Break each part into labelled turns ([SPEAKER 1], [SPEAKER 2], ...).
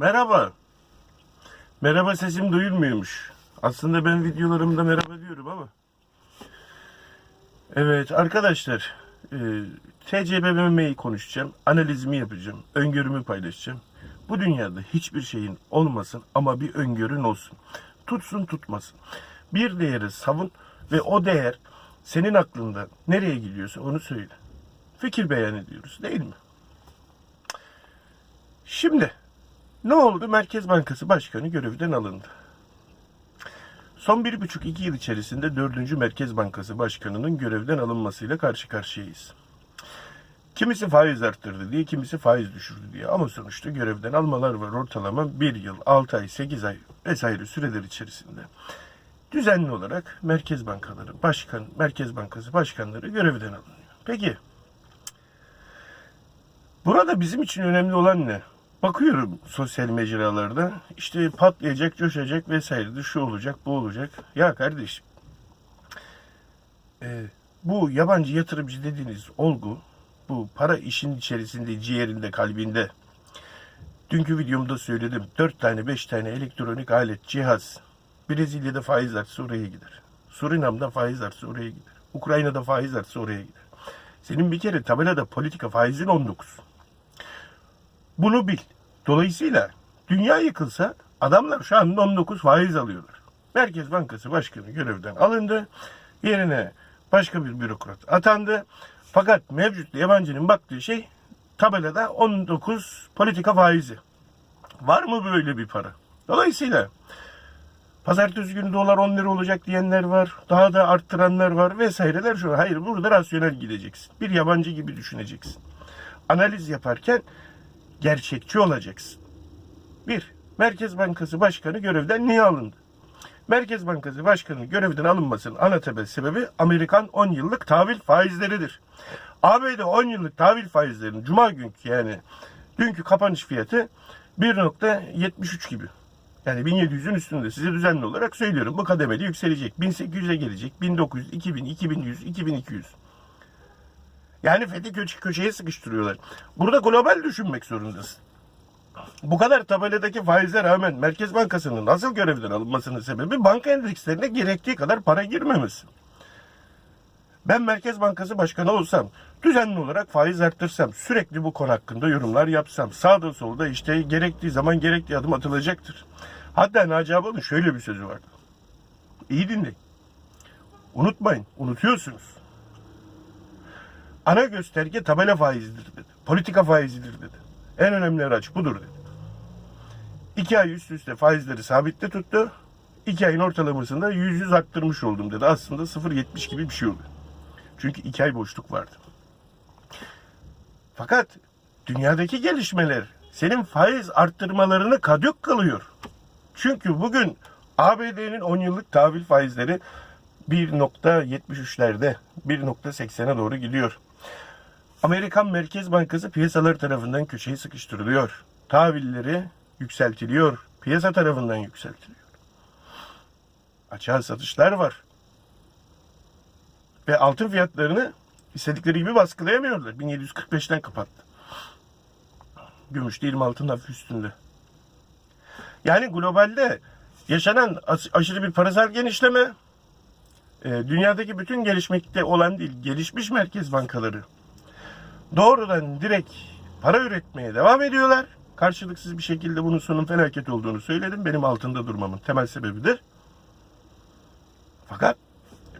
[SPEAKER 1] Merhaba. Merhaba sesim duyulmuyormuş. Aslında ben videolarımda merhaba diyorum ama. Evet arkadaşlar. E, TCBMM'yi konuşacağım. Analizimi yapacağım. Öngörümü paylaşacağım. Bu dünyada hiçbir şeyin olmasın ama bir öngörün olsun. Tutsun tutmasın. Bir değeri savun ve o değer senin aklında nereye gidiyorsa onu söyle. Fikir beyan ediyoruz değil mi? Şimdi ne oldu? Merkez Bankası Başkanı görevden alındı. Son bir buçuk iki yıl içerisinde dördüncü Merkez Bankası Başkanı'nın görevden alınmasıyla karşı karşıyayız. Kimisi faiz arttırdı diye, kimisi faiz düşürdü diye. Ama sonuçta görevden almalar var ortalama bir yıl, altı ay, sekiz ay vesaire süreler içerisinde. Düzenli olarak Merkez Bankaları, Başkan, Merkez Bankası Başkanları görevden alınıyor. Peki, burada bizim için önemli olan ne? Bakıyorum sosyal mecralarda işte patlayacak, coşacak vesaire şu olacak, bu olacak. Ya kardeşim e, bu yabancı yatırımcı dediğiniz olgu bu para işin içerisinde, ciğerinde, kalbinde. Dünkü videomda söyledim. 4 tane, 5 tane elektronik alet, cihaz. Brezilya'da faiz artsa oraya gider. Surinam'da faiz artsa oraya gider. Ukrayna'da faiz artsa oraya gider. Senin bir kere tabelada politika faizin 19. Bunu bil. Dolayısıyla dünya yıkılsa adamlar şu an 19 faiz alıyorlar. Merkez Bankası Başkanı görevden alındı. Yerine başka bir bürokrat atandı. Fakat mevcut yabancının baktığı şey tabelada 19 politika faizi. Var mı böyle bir para? Dolayısıyla pazartesi günü dolar 10 lira olacak diyenler var. Daha da arttıranlar var vesaireler şu. Hayır burada rasyonel gideceksin. Bir yabancı gibi düşüneceksin. Analiz yaparken gerçekçi olacaksın. Bir, Merkez Bankası Başkanı görevden niye alındı? Merkez Bankası Başkanı görevden alınmasının ana temel sebebi Amerikan 10 yıllık tahvil faizleridir. ABD 10 yıllık tahvil faizlerinin cuma günkü yani dünkü kapanış fiyatı 1.73 gibi. Yani 1700'ün üstünde size düzenli olarak söylüyorum. Bu kademeli yükselecek. 1800'e gelecek. 1900, 2000, 2100, 2200. Yani fethi köşe, köşeye sıkıştırıyorlar. Burada global düşünmek zorundasın. Bu kadar tabeladaki faize rağmen Merkez Bankası'nın asıl görevden alınmasının sebebi banka endekslerine gerektiği kadar para girmemesi. Ben Merkez Bankası Başkanı olsam, düzenli olarak faiz arttırsam, sürekli bu konu hakkında yorumlar yapsam, sağda solda işte gerektiği zaman gerektiği adım atılacaktır. Hatta Naci Abal'ın şöyle bir sözü vardı. İyi dinleyin. Unutmayın, unutuyorsunuz. Ana gösterge tabela faizidir dedi. Politika faizidir dedi. En önemli araç budur dedi. İki ay üst üste faizleri sabitte tuttu. İki ayın ortalamasında yüz yüz arttırmış oldum dedi. Aslında 0.70 gibi bir şey oldu. Çünkü iki ay boşluk vardı. Fakat dünyadaki gelişmeler senin faiz arttırmalarını kadük kılıyor. Çünkü bugün ABD'nin 10 yıllık tahvil faizleri 1.73'lerde 1.80'e doğru gidiyor. Amerikan Merkez Bankası piyasalar tarafından köşeye sıkıştırılıyor. Tahvilleri yükseltiliyor. Piyasa tarafından yükseltiliyor. Açığa satışlar var. Ve altın fiyatlarını istedikleri gibi baskılayamıyorlar. 1745'ten kapattı. Gümüş de 26'nın hafif üstünde. Yani globalde yaşanan aşırı bir parasal genişleme, e, dünyadaki bütün gelişmekte olan değil, gelişmiş merkez bankaları doğrudan direkt para üretmeye devam ediyorlar. Karşılıksız bir şekilde bunun sonun felaket olduğunu söyledim. Benim altında durmamın temel sebebidir. Fakat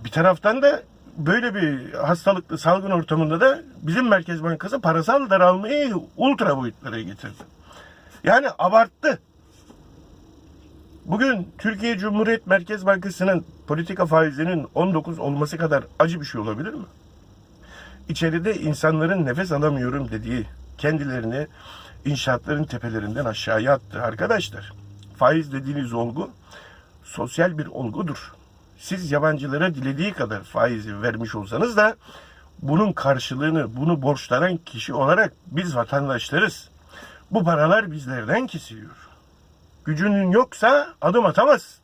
[SPEAKER 1] bir taraftan da böyle bir hastalıklı salgın ortamında da bizim Merkez Bankası parasal daralmayı ultra boyutlara getirdi. Yani abarttı. Bugün Türkiye Cumhuriyet Merkez Bankası'nın politika faizinin 19 olması kadar acı bir şey olabilir mi? İçeride insanların nefes alamıyorum dediği kendilerini inşaatların tepelerinden aşağıya attı. Arkadaşlar faiz dediğiniz olgu sosyal bir olgudur. Siz yabancılara dilediği kadar faizi vermiş olsanız da bunun karşılığını, bunu borçlanan kişi olarak biz vatandaşlarız. Bu paralar bizlerden kesiliyor. Gücünün yoksa adım atamaz.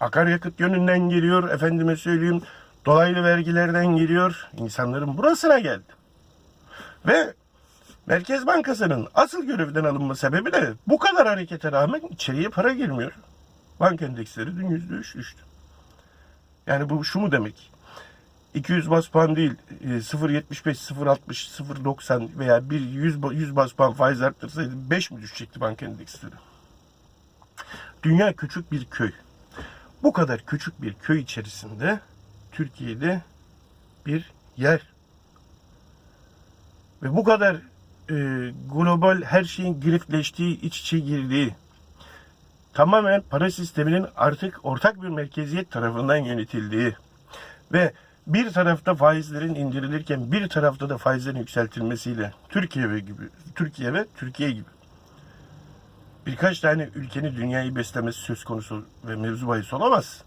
[SPEAKER 1] Akaryakıt yönünden geliyor, efendime söyleyeyim, dolaylı vergilerden geliyor. İnsanların burasına geldi. Ve Merkez Bankası'nın asıl görevden alınma sebebi de bu kadar harekete rağmen içeriye para girmiyor. Banka endeksleri dün %3 düştü. Yani bu şu mu demek? 200 bas puan değil, e, 0.75, 0.60, 0.90 veya bir 100, ba- 100 bas puan faiz arttırsaydı 5 mi düşecekti banka endeksleri? Dünya küçük bir köy. Bu kadar küçük bir köy içerisinde Türkiye'de bir yer ve bu kadar e, global her şeyin grifleştiği, iç içe girdiği tamamen para sisteminin artık ortak bir merkeziyet tarafından yönetildiği ve bir tarafta faizlerin indirilirken bir tarafta da faizlerin yükseltilmesiyle Türkiye ve gibi Türkiye ve Türkiye gibi birkaç tane ülkenin dünyayı beslemesi söz konusu ve mevzu bahis olamaz.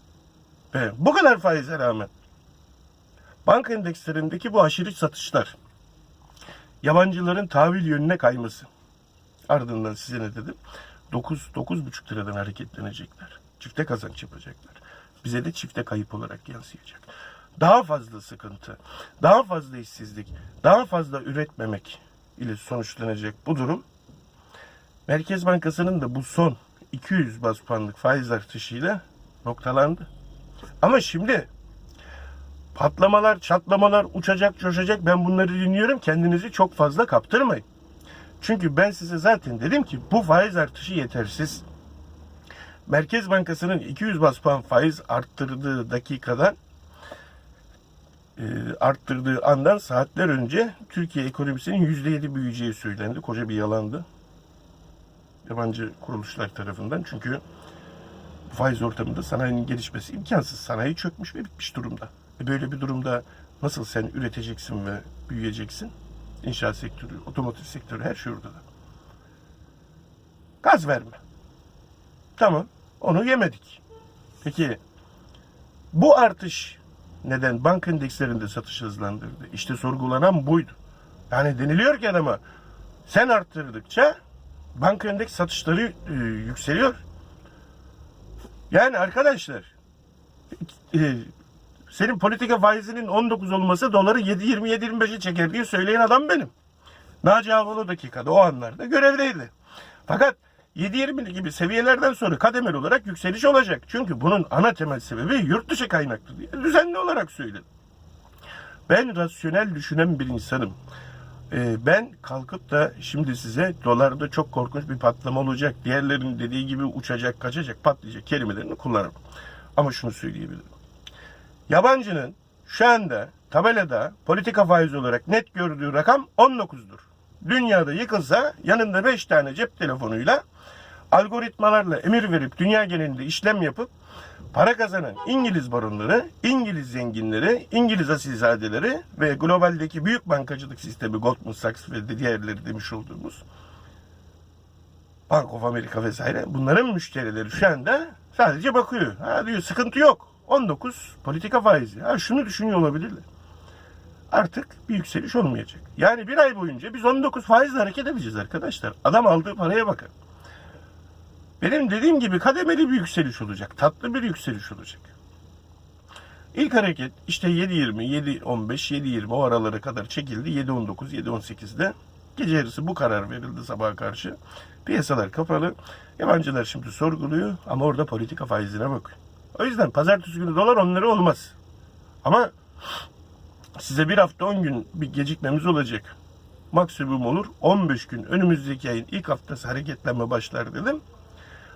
[SPEAKER 1] Ve bu kadar faize rağmen banka endekslerindeki bu aşırı satışlar yabancıların tahvil yönüne kayması ardından size ne dedim? 9 9,5 liradan hareketlenecekler. Çifte kazanç yapacaklar. Bize de çifte kayıp olarak yansıyacak. Daha fazla sıkıntı, daha fazla işsizlik, daha fazla üretmemek ile sonuçlanacak bu durum Merkez Bankası'nın da bu son 200 bas puanlık faiz artışıyla noktalandı. Ama şimdi patlamalar, çatlamalar, uçacak, coşacak ben bunları dinliyorum. Kendinizi çok fazla kaptırmayın. Çünkü ben size zaten dedim ki bu faiz artışı yetersiz. Merkez Bankası'nın 200 bas puan faiz arttırdığı dakikadan e, arttırdığı andan saatler önce Türkiye ekonomisinin %7 büyüyeceği söylendi. Koca bir yalandı. Yabancı kuruluşlar tarafından. Çünkü faiz ortamında sanayinin gelişmesi imkansız. Sanayi çökmüş ve bitmiş durumda. E böyle bir durumda nasıl sen üreteceksin ve büyüyeceksin? İnşaat sektörü, otomotiv sektörü her şey orada da. Gaz verme. Tamam. Onu yemedik. Peki bu artış neden banka endekslerinde satış hızlandırdı? İşte sorgulanan buydu. Yani deniliyor ki adama sen arttırdıkça banka endeks satışları e, yükseliyor. Yani arkadaşlar e, senin politika faizinin 19 olması doları 7-20-7-25'e çeker diye söyleyen adam benim. Naci Ağbal o dakikada o anlarda görevdeydi. Fakat 7-20 gibi seviyelerden sonra kademeli olarak yükseliş olacak. Çünkü bunun ana temel sebebi yurt dışı kaynaklı diye düzenli olarak söyledim. Ben rasyonel düşünen bir insanım. Ee, ben kalkıp da şimdi size dolarda çok korkunç bir patlama olacak. Diğerlerinin dediği gibi uçacak, kaçacak, patlayacak kelimelerini kullanırım. Ama şunu söyleyebilirim. Yabancının şu anda tabelada politika faizi olarak net gördüğü rakam 19'dur. Dünyada yıkılsa yanında 5 tane cep telefonuyla algoritmalarla emir verip dünya genelinde işlem yapıp para kazanan İngiliz baronları, İngiliz zenginleri, İngiliz asilzadeleri ve globaldeki büyük bankacılık sistemi Goldman Sachs ve diğerleri demiş olduğumuz Bank of America vesaire bunların müşterileri şu anda sadece bakıyor. Ha diyor sıkıntı yok. 19 politika faizi. Ha şunu düşünüyor olabilirler. Artık bir yükseliş olmayacak. Yani bir ay boyunca biz 19 faizle hareket edeceğiz arkadaşlar. Adam aldığı paraya bakın. Benim dediğim gibi kademeli bir yükseliş olacak. Tatlı bir yükseliş olacak. İlk hareket işte 7.20, 7.15, 7.20 o aralara kadar çekildi. 7.19, 7.18'de. Gece yarısı bu karar verildi sabaha karşı. Piyasalar kapalı. Yabancılar şimdi sorguluyor ama orada politika faizine bakıyor. O yüzden pazartesi günü dolar 10 lira olmaz. Ama size bir hafta 10 gün bir gecikmemiz olacak. Maksimum olur 15 gün önümüzdeki ayın ilk haftası hareketlenme başlar dedim.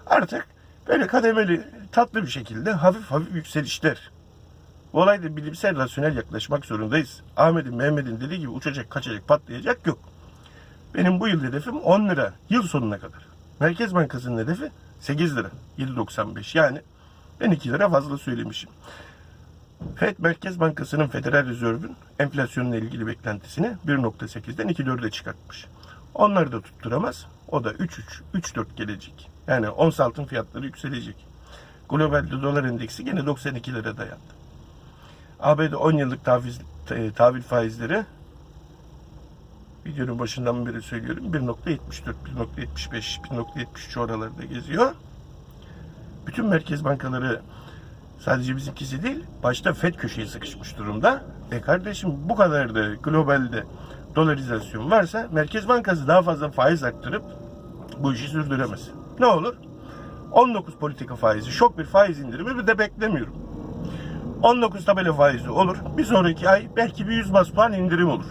[SPEAKER 1] Artık böyle kademeli tatlı bir şekilde hafif hafif yükselişler. Bu olayda bilimsel rasyonel yaklaşmak zorundayız. Ahmet'in Mehmet'in dediği gibi uçacak kaçacak patlayacak yok. Benim bu yıl hedefim 10 lira yıl sonuna kadar. Merkez Bankası'nın hedefi 8 lira 7.95 yani ben 2 lira fazla söylemişim. FED Merkez Bankası'nın Federal Rezerv'ün enflasyonla ilgili beklentisini 1.8'den 2.4'e çıkartmış. Onlar da tutturamaz. O da 3.3, 3.4 gelecek. Yani ons altın fiyatları yükselecek. Globalde dolar endeksi gene 92 lira dayandı. ABD 10 yıllık tahvil, e, tahvil faizleri videonun başından beri söylüyorum 1.74, 1.75, 1.73 oralarda geziyor. Bütün merkez bankaları sadece bizimkisi değil, başta FED köşeye sıkışmış durumda. E kardeşim bu kadar da globalde dolarizasyon varsa Merkez Bankası daha fazla faiz arttırıp bu işi sürdüremez. Ne olur? 19 politika faizi, şok bir faiz indirimi bir de beklemiyorum. 19 tabela faizi olur. Bir sonraki ay belki bir 100 bas puan indirim olur.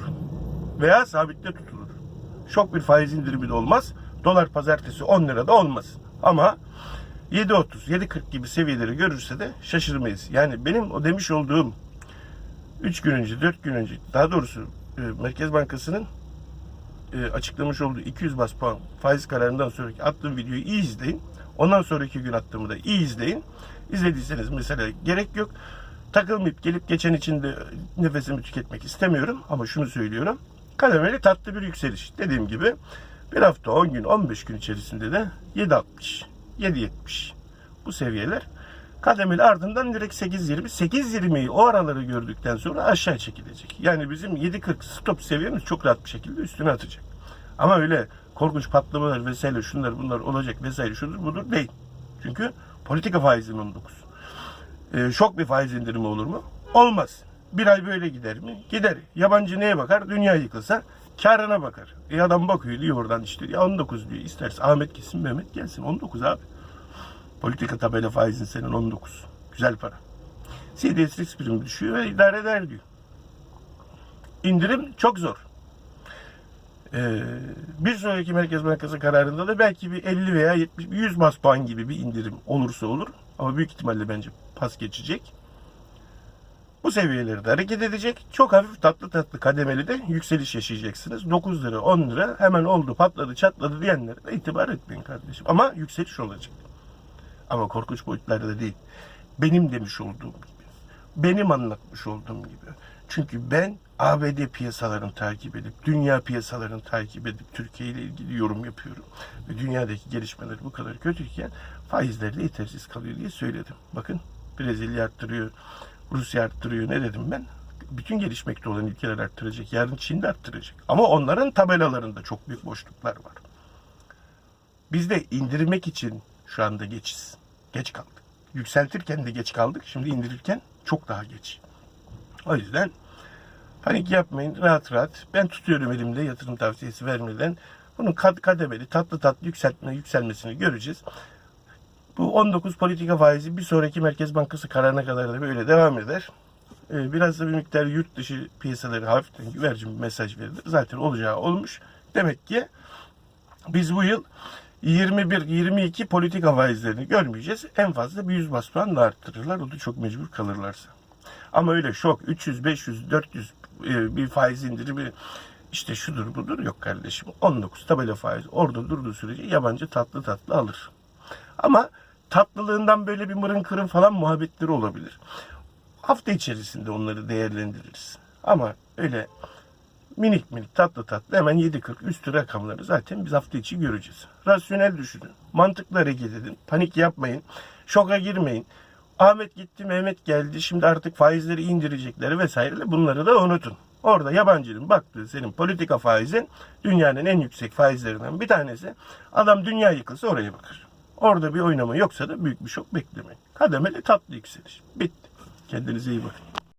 [SPEAKER 1] Veya sabitte tutulur. Şok bir faiz indirimi de olmaz. Dolar pazartesi 10 lira da olmaz. Ama 7.30, 7.40 gibi seviyeleri görürse de şaşırmayız. Yani benim o demiş olduğum 3 gün önce, 4 gün önce, daha doğrusu e, Merkez Bankası'nın e, açıklamış olduğu 200 bas puan faiz kararından sonraki attığım videoyu iyi izleyin. Ondan sonraki gün attığımı da iyi izleyin. İzlediyseniz mesela gerek yok. Takılmayıp gelip geçen için de nefesimi tüketmek istemiyorum. Ama şunu söylüyorum. Kademeli tatlı bir yükseliş. Dediğim gibi bir hafta 10 gün 15 gün içerisinde de 7.60 7.70 bu seviyeler kademeli ardından direkt 8.20 8.20'yi o araları gördükten sonra aşağı çekilecek. Yani bizim 7.40 stop seviyemiz çok rahat bir şekilde üstüne atacak. Ama öyle korkunç patlamalar vesaire şunlar bunlar olacak vesaire şudur budur değil. Çünkü politika faizinin 19. Ee, şok bir faiz indirimi olur mu? Olmaz. Bir ay böyle gider mi? Gider. Yabancı neye bakar? Dünya yıkılsa karına bakar. E adam bakıyor diyor oradan işte ya 19 diyor. İsterse Ahmet gitsin Mehmet gelsin. 19 abi. Politika tabela faizin senin 19. Güzel para. CDS risk primi düşüyor ve idare eder diyor. İndirim çok zor. Ee, bir sonraki Merkez Bankası kararında da belki bir 50 veya 70, 100 bas puan gibi bir indirim olursa olur. Ama büyük ihtimalle bence pas geçecek. Bu seviyelerde hareket edecek. Çok hafif tatlı tatlı kademeli de yükseliş yaşayacaksınız. 9 lira 10 lira hemen oldu patladı çatladı diyenlere de itibar etmeyin kardeşim. Ama yükseliş olacak. Ama korkunç boyutlarda değil. Benim demiş olduğum gibi. Benim anlatmış olduğum gibi. Çünkü ben ABD piyasalarını takip edip, dünya piyasalarını takip edip Türkiye ile ilgili yorum yapıyorum. Ve dünyadaki gelişmeler bu kadar kötüyken faizler de yetersiz kalıyor diye söyledim. Bakın Brezilya arttırıyor, Rusya arttırıyor. Ne dedim ben? Bütün gelişmekte olan ülkeler arttıracak. Yarın Çin de arttıracak. Ama onların tabelalarında çok büyük boşluklar var. Biz de indirmek için şu anda geçiz. Geç kaldık. Yükseltirken de geç kaldık. Şimdi indirirken çok daha geç. O yüzden panik yapmayın. Rahat rahat. Ben tutuyorum elimde yatırım tavsiyesi vermeden. Bunun kad kademeli tatlı tatlı yükseltme, yükselmesini göreceğiz. Bu 19 politika faizi bir sonraki Merkez Bankası kararına kadar da böyle devam eder. Ee, Biraz da bir miktar yurt dışı piyasaları hafiften güvercin bir mesaj verilir. Zaten olacağı olmuş. Demek ki biz bu yıl 21-22 politika faizlerini görmeyeceğiz. En fazla bir 100 bas puan da arttırırlar. O da çok mecbur kalırlarsa. Ama öyle şok 300, 500, 400 e, bir faiz indirimi işte şudur budur yok kardeşim. 19 tabela faiz orada durduğu sürece yabancı tatlı tatlı alır. Ama tatlılığından böyle bir mırın kırın falan muhabbetleri olabilir. Hafta içerisinde onları değerlendiririz. Ama öyle minik minik tatlı tatlı hemen 7.40 üstü rakamları zaten biz hafta içi göreceğiz. Rasyonel düşünün. Mantıklı hareket edin. Panik yapmayın. Şoka girmeyin. Ahmet gitti, Mehmet geldi. Şimdi artık faizleri indirecekleri vesaire. Bunları da unutun. Orada yabancının baktığı senin politika faizin dünyanın en yüksek faizlerinden bir tanesi. Adam dünya yıkılsa oraya bakar. Orada bir oynama yoksa da büyük bir şok beklemeyin. Kademeli tatlı yükseliş. Bitti. Kendinize iyi bakın.